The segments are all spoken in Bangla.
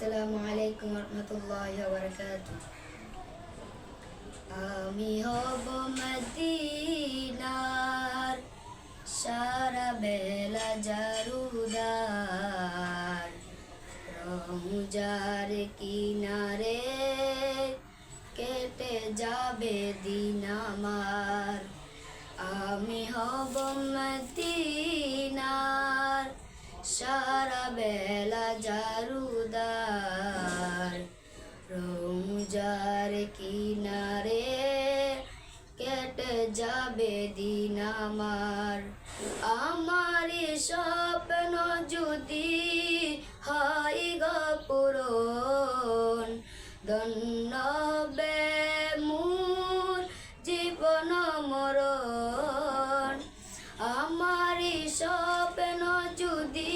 আসসালামু আলাইকুম রহমতুল্লাহ বরকাত আমি হব মদিনার সারা বেলা জারুদার। রমজার কিনারে কেটে যাবে দিন আমার। আমি হব মদিনার সারা বেলা রমজার কিনারে কেটে যাবে দিন আমার। আমার স্বপ্ন যদি হয় গপুরন দন্ন বে মোর জীবন মরণ। আমার স্বপ্ন যদি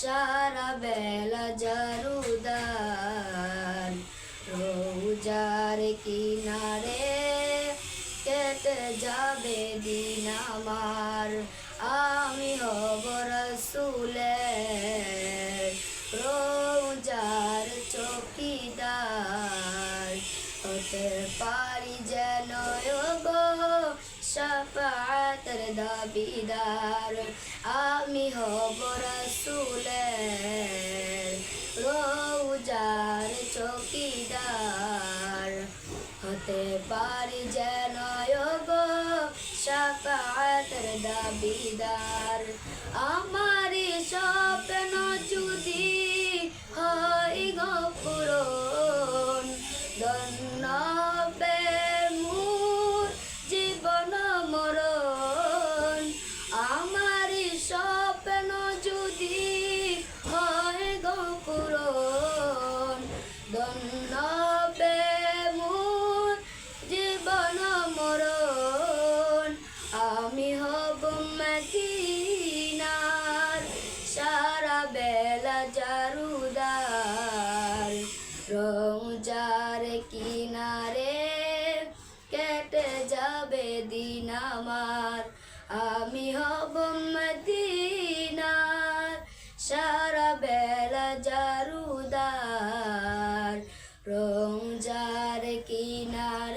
সারা বেলা জারুদার রোজার কিনারে কেটে যাবে দিন আমার। আমি হব রসুলের রোজার চকিদার। হতে পারি শাফাতের দাবিদার আমি হব রসুলের রোজার চকিদার। হতে পারি যেন গো শাফাতের দাবিদার আমার স্বপ্ন জীবন মরণ। আমি হব মদিনার সারা বেলা জারুদার। রোজার কিনারে কেটে যাবে দিন আমার। আমি হব মদিনার সারা রোমজার কিনার